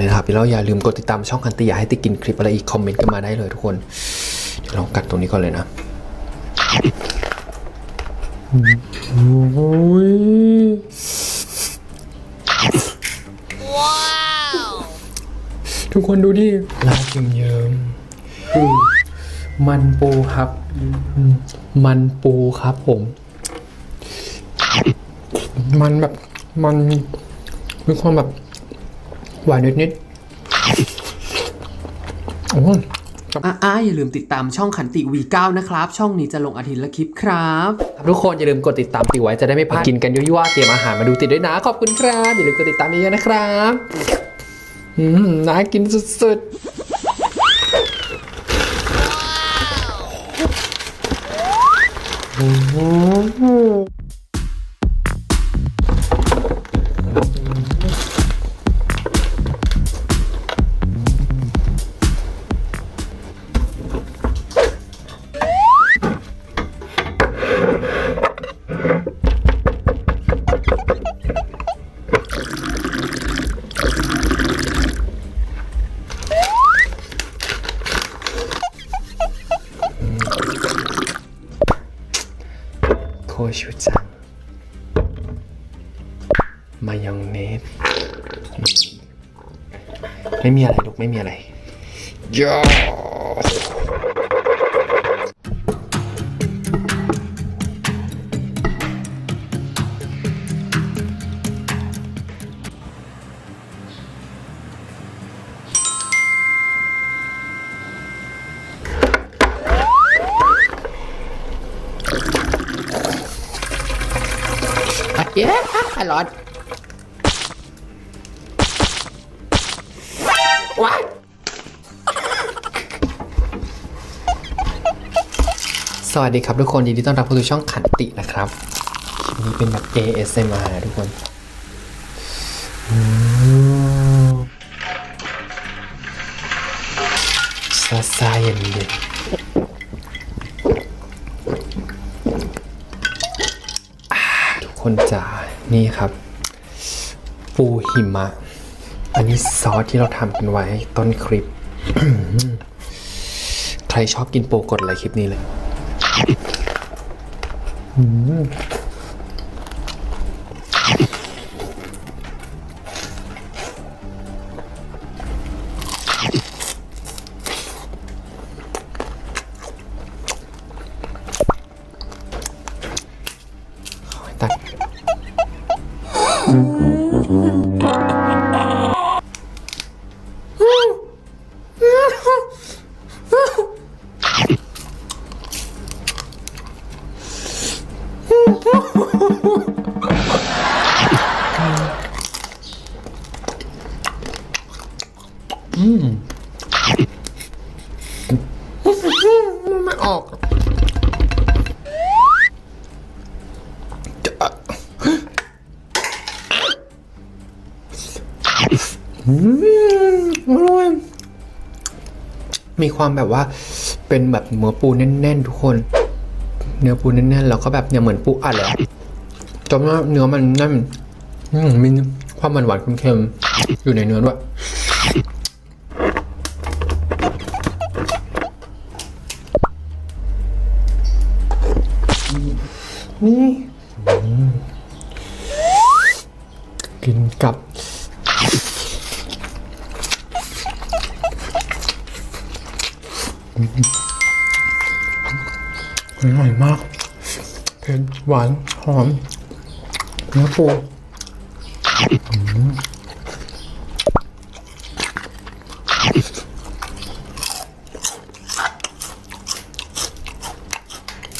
เลยนะครับแล้วอย่าลืมกดติดตามช่องคันติอยากให้ติกินคลิปอะไรอีกคอมเมนต์กันมาได้เลยทุกคนเดี๋ยวลองกัดตรงนี้ก่อนเลยนะโอ้ยทุกคนดูดิลาดเยิ้มๆคือมันปูครับ มันปูครับผม มันแบบมันมีความแบบ หวานนิดๆโอ้ยอ่าอย่าลืมติดตามช่องขันติ V9 นะครับ ช่องนี้จะลงอาทิตย์ละคลิปครับครับ ทุกคนอย่าลืมกดติดตามติไว้จะได้ไม่พลาดกินกันยั่วๆเตรียมอาหารมาดูติดด้วยนะ ขอบคุณครับ อย่าลืมกดติดตามเยอะๆนะครับอืมน่ากินสุดๆ ชูจัง มายองเนส ไม่มีอะไรลูกไม่มีอะไรยา ร้อนว้ายสวัสดีครับทุกคนยินดีต้อนรับเข้าสู่ช่องขันตินะครับคลิปนี้เป็นแบบ ASMR นะทุกคนอืมซาซาเย็นเย็นอ่าทุกคนจ๋า นี่ครับ ปูหิมะ อันนี้ซอสที่เราทำกันไว้ต้นคลิป ใครชอบกินปูกดไลค์คลิปนี้เลย ไม่ออก อืมอร่อยมีความแบบว่าเป็นแบบเนื้อปูแน่นๆ ทุกคน เนื้อปูแน่นๆแล้วก็แบบเนี่ยเหมือนปูอัดเลยจนว่าเนื้อมันแน่นมีความหวานหวานๆเค็มๆอยู่ในเนื้อด้วยนี่กินกับ อร่อยมากเผ็ดหวาน หอมเนื้อปู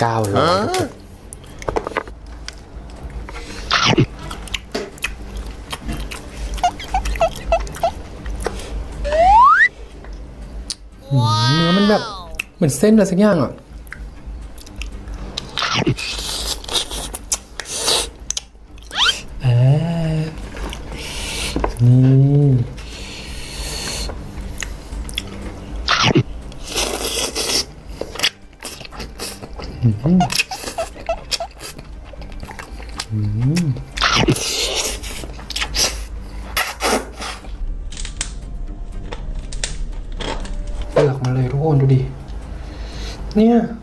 เก้าร้อยทุกคน เนื้อมันแบบ เหมือนเส้นอะไรสักอย่างอะอ่านี่เปลือกมันเลยทุกคนดูดิ เ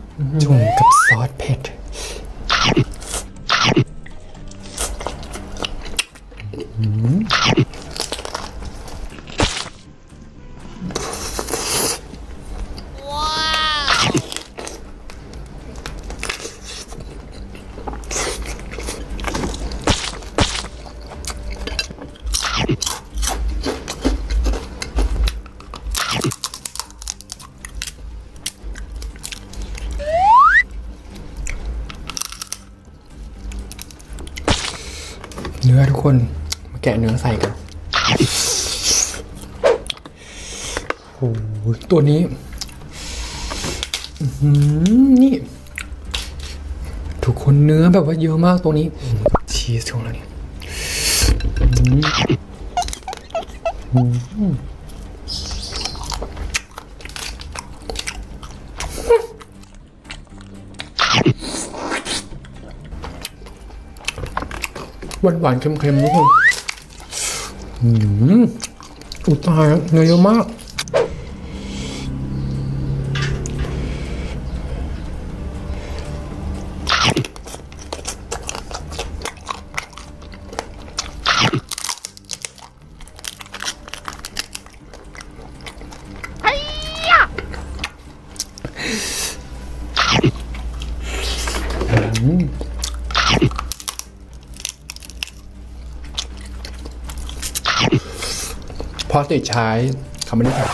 นื้อทุกคน มาแกะเนื้อใส่กันโอ้โหตัวนี้อื้อหือนี่ ทุกคนเนื้อแบบว่าเยอะมากตัวนี้ ชีสของเราเนี่ย หือหวานหวานๆเค็มๆทุกคนอืมอุยตายแล้วเนื้อเยอะมาก พอติดใช้เขาไม่ได้แบบ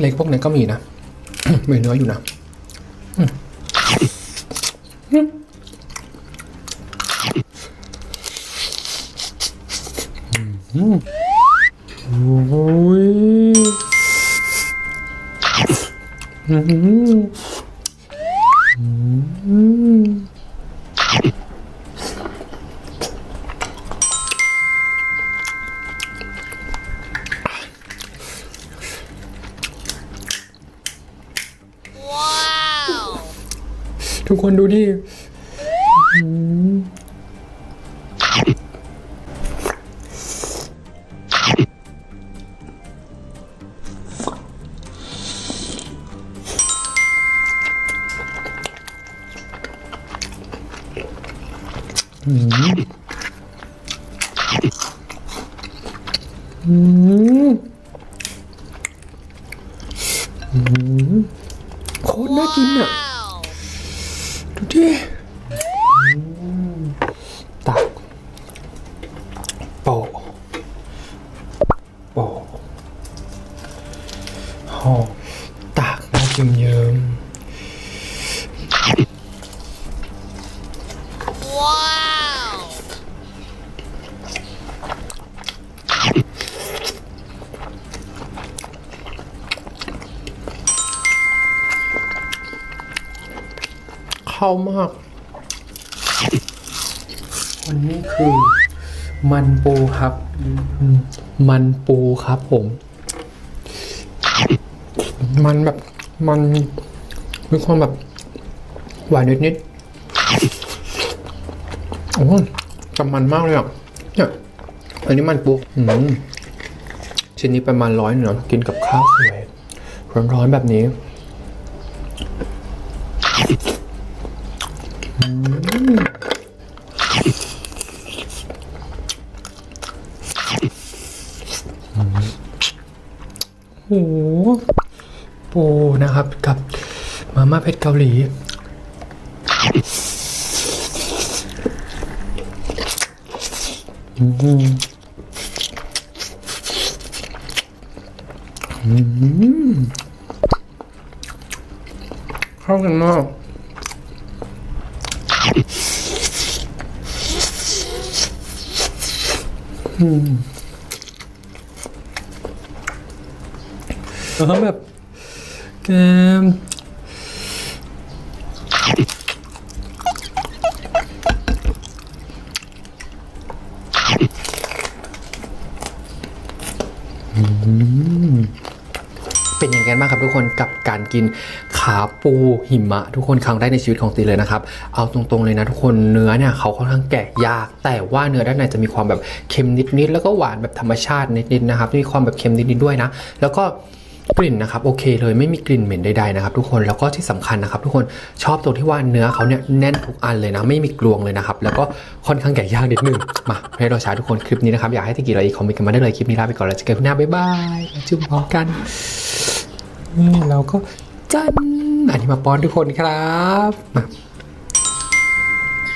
เล็กๆพวกนั้ก็มีนะมีเนื้ออยู่นะอืมโอ้ยอืมอืม คนดูดิอืมอืมอืมอืมโคตรน่ากินอะ ดูดิตักโปะโปะห่อตักมาเยิ้มๆเข้ามาก วันนี้คือ มันปูครับอืมมันปูครับผม มันแบบมันมีความแบบ หวานนิดๆโอ้ยแต่มันมากเลยอะเนี่ยอันนี้มันปูอืมชิ้นนี้ประมาณร้อยหนึ่งเนาะกินกับข้าวสวยร้อนๆแบบนี้ โอ้โหปูนะครับกับมาม่าเผ็ดเกาหลี อืมอืมเข้ากันมากอืม แล้วก็แบบแกอืม เป็นยังไงกันบ้างครับทุกคนกับการกินขาปูหิมะ ทุกคนครั้งแรกในชีวิตของตีเลยนะครับ เอาตรงๆเลยนะทุกคนเนื้อเนี่ยเขาค่อนข้างแกะยาก แต่ว่าเนื้อด้านในจะมีความแบบเค็มนิดๆแล้วก็หวานแบบธรรมชาตินิดๆนะครับมีความแบบเค็มนิดๆด้วยนะ แล้วก็กลิ่นนะครับโอเคเลยไม่มีกลิ่นเหม็นใดๆนะครับทุกคนแล้วก็ที่สำคัญนะครับ ทุกคนชอบตรงที่ว่าเนื้อเขาเนี่ยแน่นทุกอันเลยนะ ไม่มีกลวงเลยนะครับ แล้วก็ค่อนข้างแกะยากนิดนึงมาให้เราช้าทุกคนคลิปนี้นะครับ อยากให้ตะกี้อะไรอีกคอมเมนต์กันมาได้เลยคลิปนี้ลาไปก่อนแล้วเจอกันหน้าบ๊ายบายจุ๊บพอกัน นี่เราก็จันอันนี้มาป้อนทุกคนครับมา